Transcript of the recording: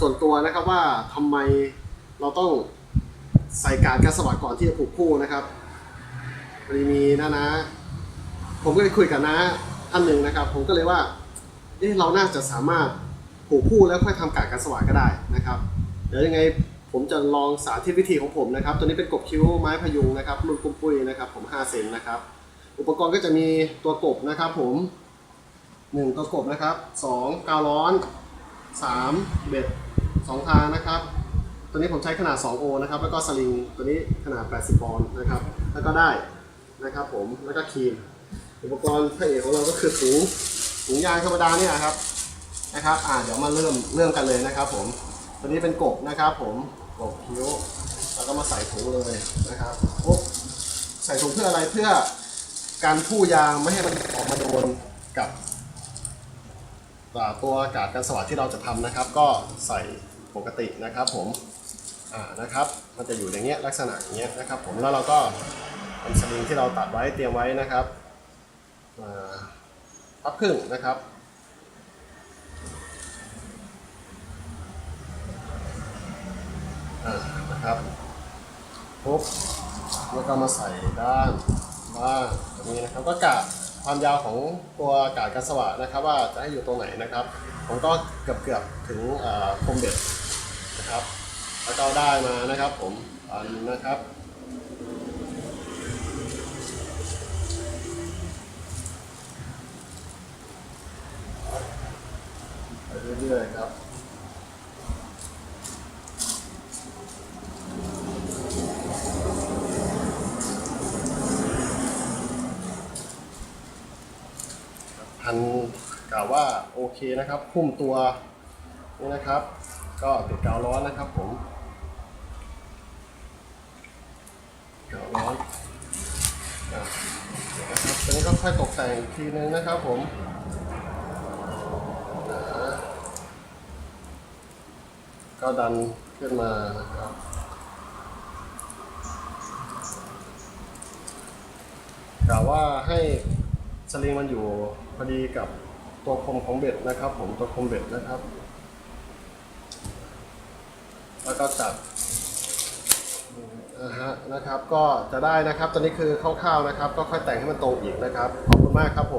ส่วนตัวนะครับว่าทำไมเราต้องใส่การดกันสวัสดก่อนที่จะผูกคู่นะครับพอดีมีนะนะ ผมก็เลยคุยกับน้าท่านหนึ่งนะครับ ผมก็เลยว่าเอ๊ะเราน่าจะสามารถผูกคู่แล้วค่อยทำการดกันสว่าก็ได้นะครับ เดี๋ยวยังไงผมจะลองสาธิตวิธีของผมนะครับ ตัวนี้เป็นกบคิ้วไม้พยุงนะครับรุ่นปุ้มปุ้ยนะครับ ผม 5 เซนนะครับ อุปกรณ์ก็จะมีตัวกบนะครับ ผมหนึ่งตัวกบนะครับสองกาวร้อน สามเบ็ดสองทางนะครับ ตัวนี้ผมใช้ขนาด 2 โอนะครับ แล้วก็สลิงตัวนี้ขนาด 80ปอนด์นะครับ แล้วก็ได้นะครับผม แล้วก็ครีม อุปกรณ์พระเอกของเราก็คือถุงถุงยางธรรมดาเนี่ยครับ นะครับ อ่าเดี๋ยวมาเริ่มเริ่มกันเลยนะครับ ผม ตัวนี้เป็นกบนะครับผม กบคิ้ว แล้วก็มาใส่ถุงเลยนะครับปุ๊บใส่ถุงเพื่ออะไร เพื่อการผู้ยางไม่ให้มันออกมาโดนกับ ตัวอากาศกันสวัสดที่เราจะทำนะครับ ก็ใส่ปกตินะครับผมอ่านะครับ มันจะอยู่อย่างเงี้ยลักษณะอย่างเงี้ยนะครับ ผมแล้วเราก็เป็นสลิงที่เราตัดไว้เตรียมไว้นะครับมาพับครึ่งนะครับอ่านะครับปุ๊บแล้วก็มาใส่ด้านล่างตรงนี้นะครับก็กะ ความยาวของตัวกาดกันสว่างนะครับว่าจะให้อยู่ตรงไหนนะครับ ผมก็เกือบเกือบๆถึงอ่าคมเบ็ดนะครับแล้วก็ได้มานะครับผมอันนะครับไปเรื่อยๆครับ พันกล่าวว่าโอเคนะครับคุ้มตัวนี่นะครับ ก็ติดกาวร้อนนะครับผมกาวร้อนนะครับตอนนี้ก็ค่อยตกแต่งอีกทีนึงนะครับผมก็ดันขึ้นมานะครับกล่าวว่าให้ สลิงมันอยู่พอดีกับตัวคมของเบ็ดนะครับ ผมตัวคมเบ็ดนะครับ แล้วก็จับนะฮะนะครับ ก็จะได้นะครับ ตอนนี้คือคร่าวๆนะครับ ก็ค่อยแต่งให้มันโตอีกนะครับ ขอบคุณมากครับผม